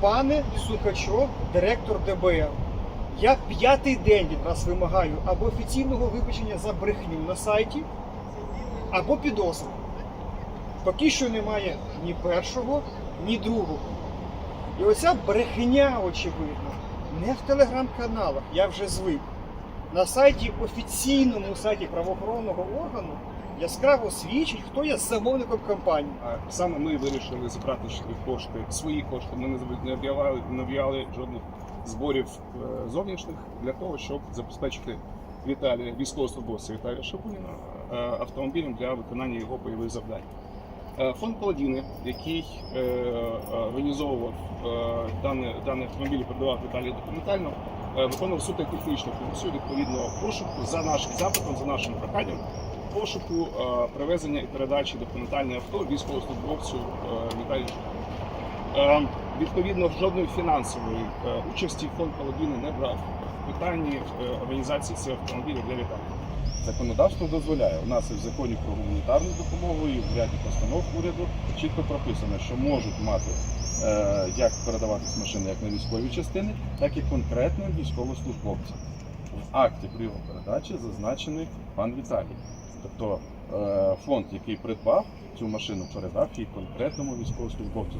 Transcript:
Пане Сукачов, директор ДБР, я п'ятий день від вимагаю або офіційного вибачення за брехню на сайті, або підозри. Поки що немає ні першого, ні другого. І оця брехня, очевидно, не в телеграм-каналах, я вже звик. На сайті, офіційному сайті правоохоронного органу яскраво свідчить, хто є замовником компанії. А саме ми вирішили забрати кошти, свої кошти. Ми не зав- не об'являли, не об'являли жодних зборів е, зовнішніх для того, щоб забезпечити Віталія, військовослужбовця Віталія Шапуніна е, автомобілем для виконання його бойових завдань. Е, Фонд Паладіни, який е, е, організовував е, даний, даний автомобіль і передавав Віталію документально, виконував суто технічну функцію відповідно пошуку за нашим запитом, за нашим проханням пошуку, е, привезення і передачі документального авто військовослужбовцю е, Віталію. Е, Відповідно, жодної фінансової е, участі фонд Паладіни не брав в питанні е, організації цього автомобіля для Віталія. Законодавство дозволяє. У нас і в законі про гуманітарну допомогу і в ряді постанов уряду чітко прописано, що можуть мати е, як передаватись машини як на військові частини, так і конкретним військовослужбовцям. В акті при його передачі зазначений пан Віталій. Тобто е, фонд, який придбав цю машину, передав її конкретному військовослужбовцю.